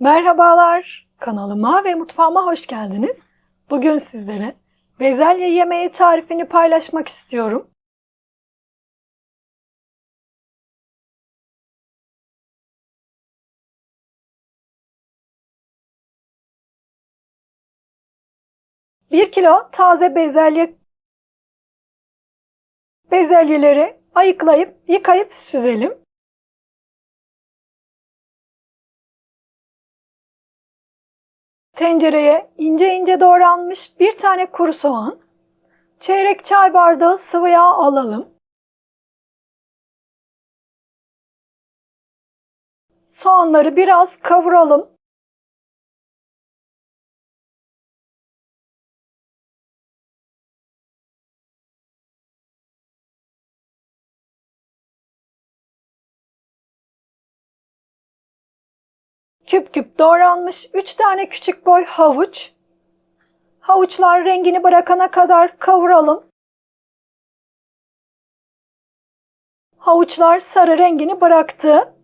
Merhabalar, kanalıma ve mutfağıma hoş geldiniz. Bugün sizlere bezelye yemeği tarifini paylaşmak istiyorum. Bir kilo taze bezelye bezelyeleri ayıklayıp yıkayıp süzelim. Tencereye ince ince doğranmış bir tane kuru soğan, çeyrek çay bardağı sıvı yağ alalım. Soğanları biraz kavuralım. Küp küp doğranmış 3 tane küçük boy havuç. Havuçlar rengini bırakana kadar kavuralım. Havuçlar sarı rengini bıraktı.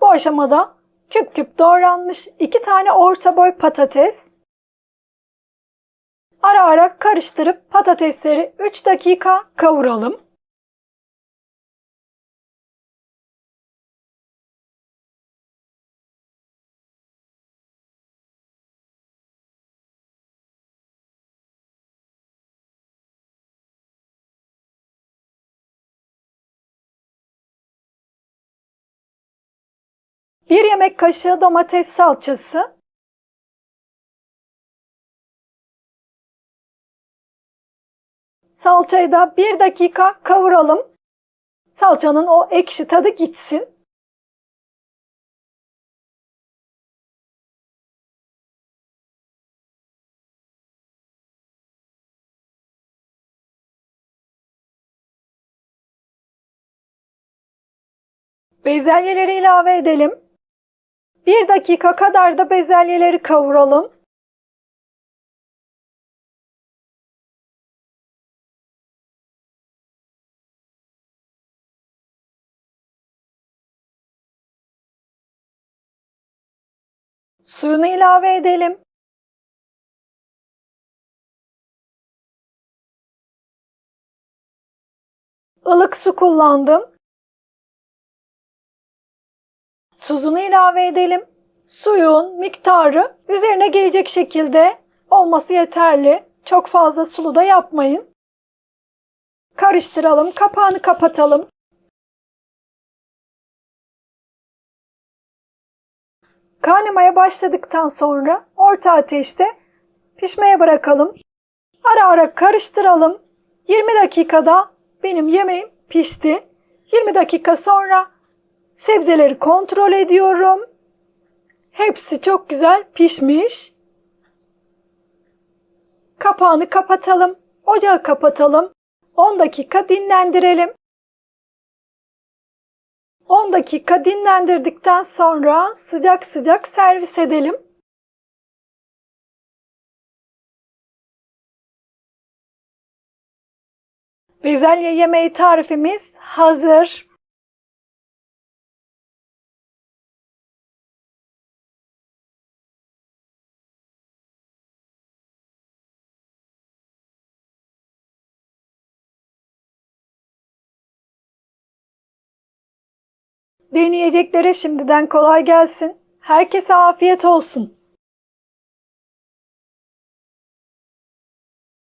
Bu aşamada küp küp doğranmış 2 tane orta boy patates. Ara ara karıştırıp patatesleri 3 dakika kavuralım. Bir yemek kaşığı domates salçası, Salçayı da bir dakika kavuralım. Salçanın o ekşi tadı gitsin. Bezelyeleri ilave edelim. Bir dakika kadar da bezelyeleri kavuralım. Suyunu ilave edelim. Ilık su kullandım. Tuzunu ilave edelim. Suyun miktarı üzerine gelecek şekilde olması yeterli. Çok fazla sulu da yapmayın. Karıştıralım, kapağını kapatalım. Kaynamaya başladıktan sonra orta ateşte pişmeye bırakalım. Ara ara karıştıralım. 20 dakikada benim yemeğim pişti. 20 dakika sonra sebzeleri kontrol ediyorum. Hepsi çok güzel pişmiş. Kapağını kapatalım. Ocağı kapatalım. 10 dakika dinlendirelim. 10 dakika dinlendirdikten sonra sıcak sıcak servis edelim. Bezelye yemeği tarifimiz hazır. Deneyeceklere şimdiden kolay gelsin. Herkese afiyet olsun.